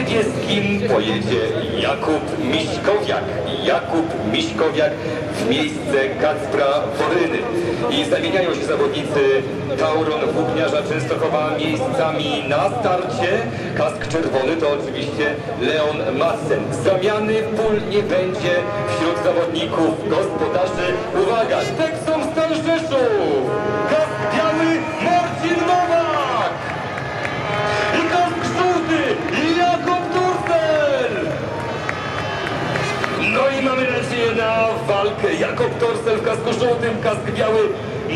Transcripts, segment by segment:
niebieskim pojedzie Jakub Miśkowiak. Jakub Miśkowiak w miejsce Kacpra Foryny. I zamieniają się zawodnicy Tauron Włókniarza Częstochowa miejscami na starcie. Kask czerwony to oczywiście Leon Madsen. Zamiany pól nie będzie wśród zawodników gospodarzy. Walkę. Jakob Torsel w kasku żółtym, kask biały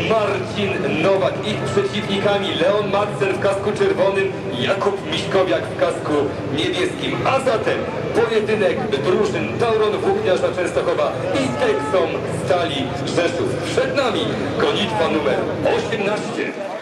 Marcin Nowak. Ich przeciwnikami Leon Madsen w kasku czerwonym, Jakub Miśkowiak w kasku niebieskim. A zatem pojedynek drużyn Tauron Włókniarza Częstochowa i Texom Stali Rzeszów. Przed nami gonitwa numer 18.